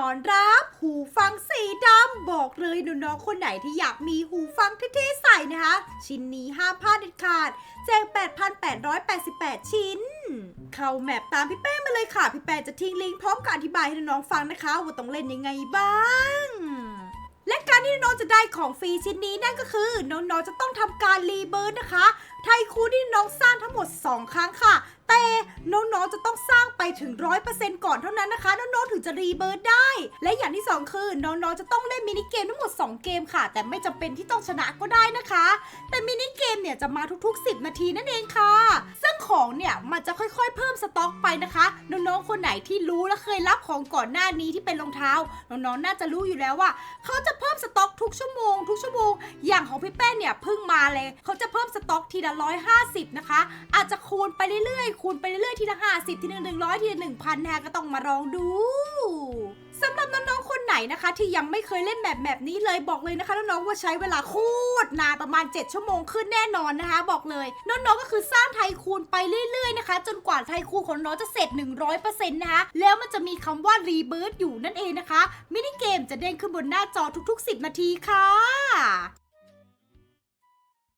อนรับหูฟังสีดำบอกเลยน้องๆคนไหนที่อยากมีหูฟังเท่ๆใส่นะคะ ชิ้นนี้ห้ามพลาดเด็ดขาดแจก8,888 ชิ้น เข้าแมปตามพี่แป้งมาเลยค่ะ พี่แป้งจะทิ้งลิงก์พร้อมกับอธิบายให้น้องๆฟังนะคะว่าต้องเล่นยังไงบ้างและการที่น้องจะได้ของฟรีชิ้นนี้นั่นก็คือ น้องๆจะต้องทำการรีเบิร์ดนะคะ ไทคูที่น้องสร้างทั้งหมด 2 ครั้งค่ะ แต่น้องๆจะต้องส ร้างไปถึง100%ก่อนเท่านั้นนะคะ น้องๆถึงจะรีเบิร์ดได้ และอย่างที่2คือน้องๆจะต้องเล่นมินิเกมทั้งหมด 2 เกมค่ะ แต่ไม่จำเป็นที่ต้องชนะก็ได้นะคะ แต่มินิเกมเนี่ยจะมาทุกๆ 10 นาทีนั่นเองค่ะ ซึ่งของเนี่ยมันจะค่อยๆ เพิ่มสต็อกไปนะคะ น้องๆคนไหนที่รู้และเคยรับของก่อนหน้านี้ที่เป็นรองเท้า น้องๆน่าจะรู้อยู่แล้วว่า เขาจะเพิ่มสต็อกทุกชั่วโมง ชั่วโมง อย่างของพี่แป้นเนี่ยเพิ่งมาเลย เขาจะเพิ่มสต็อกทีละ 150 นะคะ อาจจะคูณไปเรื่อยๆ คูณไปเรื่อยๆ ทีละ 50 ทีละ100 ทีละ 1,000นะคะก็ต้องมาลองดู ไหนนะคะ ที่ยังไม่เคยเล่นแบบแบบนี้เลยบอกเลยนะคะน้องๆว่าใช้เวลาโคตรนานประมาณ 7 ชั่วโมงขึ้นแน่นอนนะคะ บอกเลยน้องๆก็คือสร้างไทคูนไปเรื่อยๆนะคะ จนกว่าไทคูนของน้องจะเสร็จ 100%นะคะแล้วมันจะมีคำว่ารีเบิร์ตอยู่นั่นเองนะคะมินิเกมจะเด้งขึ้นบนหน้าจอทุก ๆ 10 นาทีค่ะ